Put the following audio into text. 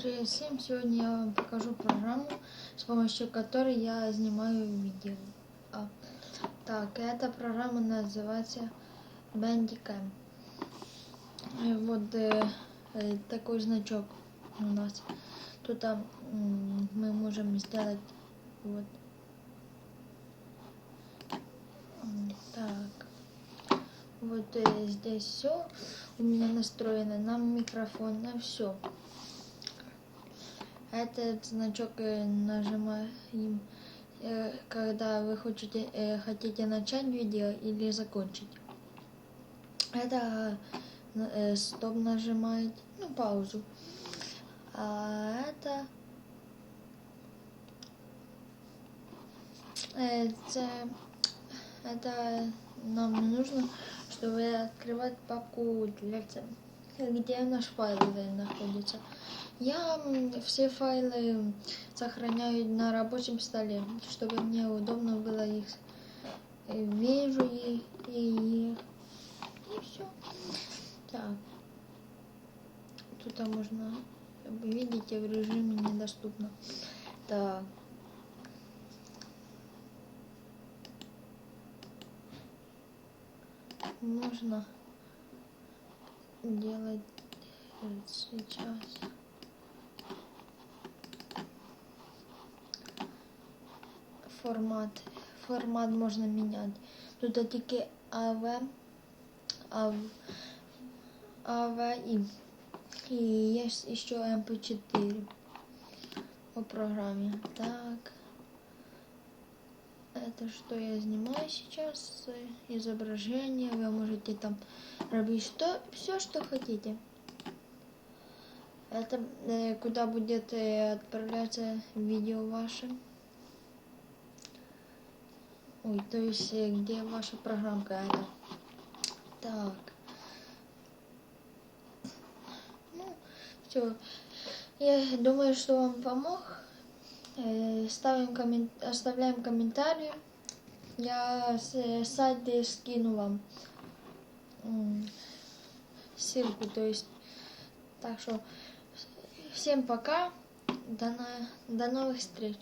Привет всем! Сегодня я вам покажу программу, с помощью которой я снимаю видео. А, так, эта программа называется Bandicam. Вот э, э, такой значок у нас. Тут м, мы можем сделать вот так. Вот э, здесь все у меня настроено на микрофон, на все. Этот значок э, нажимаем, э, когда вы хотите, э, хотите начать видео или закончить. Это стоп нажимаете, ну паузу. А это э, це, это нам не нужно, чтобы открывать папку для ц- где наш файл находится. Я все файлы сохраняю на рабочем столе, чтобы мне удобно было их э, вижу и, и, и все. Так. Тут можно, видите, в режиме недоступно. Так. Можно делать сейчас. Формат. Формат можно менять. Тут тільки АВ, АВ, АВИ. И есть еще MP4 по программе. Так. Это что я снимаю сейчас? э, Изображение. Вы можете там робить что, все, что хотите. Это э, куда будет э, отправляться видео ваше. Ой, то есть где ваша программка это. Так. Ну, все. Я думаю, что вам помог. Э, Ставим коммен... Оставляем комментарии. Я с сайта скину вам ссылку. То есть, так что всем пока. До, на... До новых встреч.